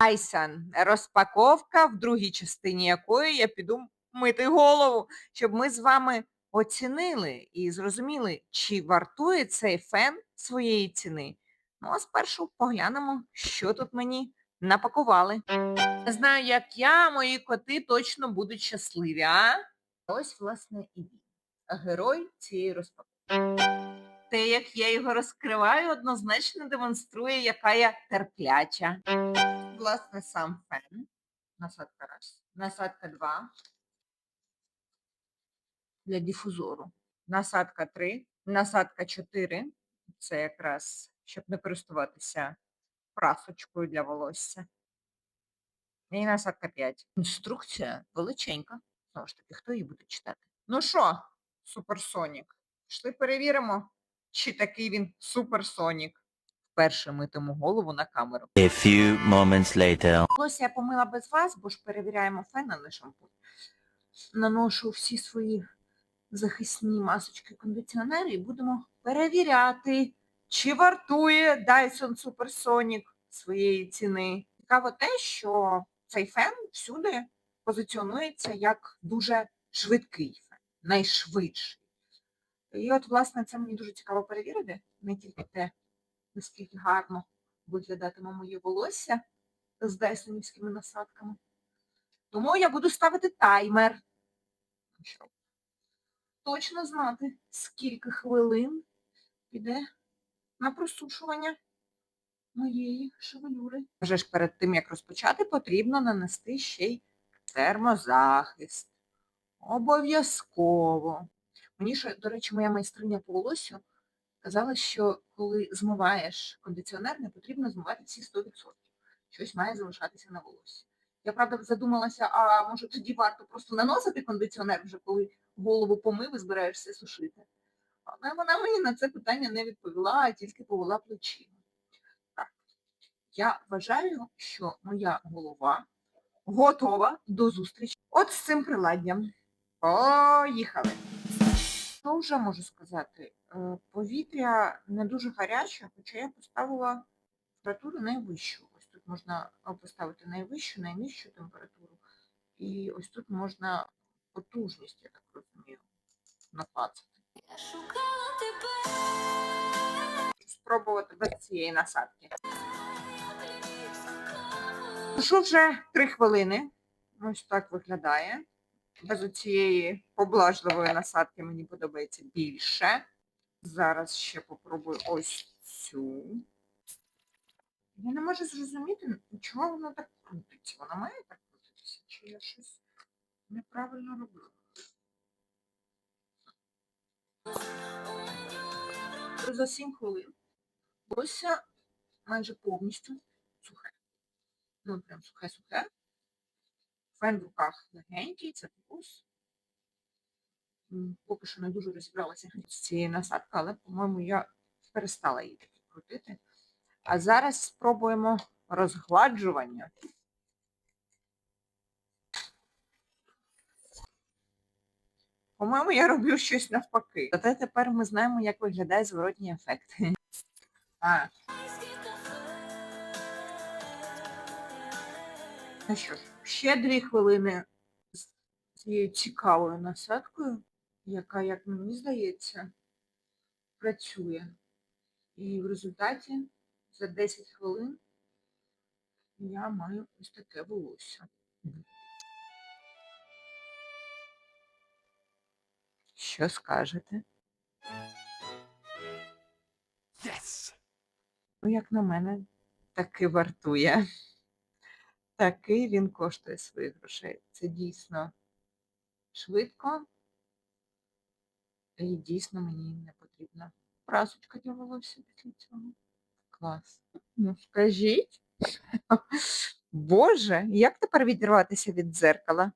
Айсан. Розпаковка, в другій частині якої я піду мити голову, щоб ми з вами оцінили і зрозуміли, чи вартує цей фен своєї ціни. Ну, а спершу поглянемо, що тут мені напакували. Не знаю, як я, мої коти точно будуть щасливі, а? Ось, власне, і він. Герой цієї розпаковки. Те, як я його розкриваю, однозначно демонструє, яка я терпляча. Власне, сам фен. Насадка раз. Насадка два. Для дифузору. Насадка 3. Насадка 4. Це якраз, щоб не користуватися прасочкою для волосся. І насадка 5. Інструкція величенька. Знову ж таки, хто її буде читати? Ну що, суперсонік? Пішли перевіримо, чи такий він суперсонік. Вперше митиму голову на камеру. A few moments later. Волосся я помила без вас, бо ж перевіряємо фен, а не шампунь. Наношу всі свої захисні масочки кондиціонери і будемо перевіряти, чи вартує Dyson Supersonic своєї ціни. Цікаво те, що цей фен всюди позиціонується як дуже швидкий фен, найшвидший. І от, власне, це мені дуже цікаво перевірити, не тільки те, наскільки гарно виглядатиме моє волосся з дайсонівськими насадками. Тому я буду ставити таймер. Щоб точно знати, скільки хвилин піде на просушування моєї шевелюри. Вже ж перед тим, як розпочати, потрібно нанести ще й термозахист. Обов'язково. Мені ще, до речі, моя майстриня по волосю казала, що коли змиваєш кондиціонер, не потрібно змивати всі 100%. Щось має залишатися на волосі. Я, правда, задумалася, а може тоді варто просто наносити кондиціонер вже, коли голову помив і збираєшся сушити. Але вона мені на це питання не відповіла, а тільки повела плечима. Так, я вважаю, що моя голова готова до зустрічі. От з цим приладдям. Поїхали! Що вже можу сказати? Е, Повітря не дуже гаряче, хоча я поставила температуру найвищу. Ось тут можна поставити найвищу, найнижчу температуру. І ось тут можна потужність, я так розумію, наклацати. Я шукала тебе. Спробувати без цієї насадки. Пройшло вже три хвилини. Ось так виглядає. Без цієї поблажливої насадки мені подобається більше. Зараз ще попробую ось цю. Я не можу зрозуміти, чого воно так крутиться. Воно має так крутитися, чи я щось неправильно роблю. За 7 хвилин волосся майже повністю сухе. Ну, прям сухе-сухе. Фен в руках легенький, це плюс. Поки що не дуже розібралася з цією насадкою, але, по-моєму, я перестала її крутити. А зараз спробуємо розгладжування. По-моєму, я роблю щось навпаки. Зате тепер ми знаємо, як виглядає зворотній ефект. А, Ну що ж, ще дві хвилини з цією цікавою насадкою, яка, як мені здається, працює. І в результаті за 10 хвилин я маю ось таке волосся. Що скажете? Yes! Ну, як на мене, таки вартує. Такий він коштує своїх грошей. Це дійсно швидко. І дійсно мені не потрібна прасочка для волосся після цього. Клас. Ну, скажіть. Боже, як тепер відірватися від дзеркала?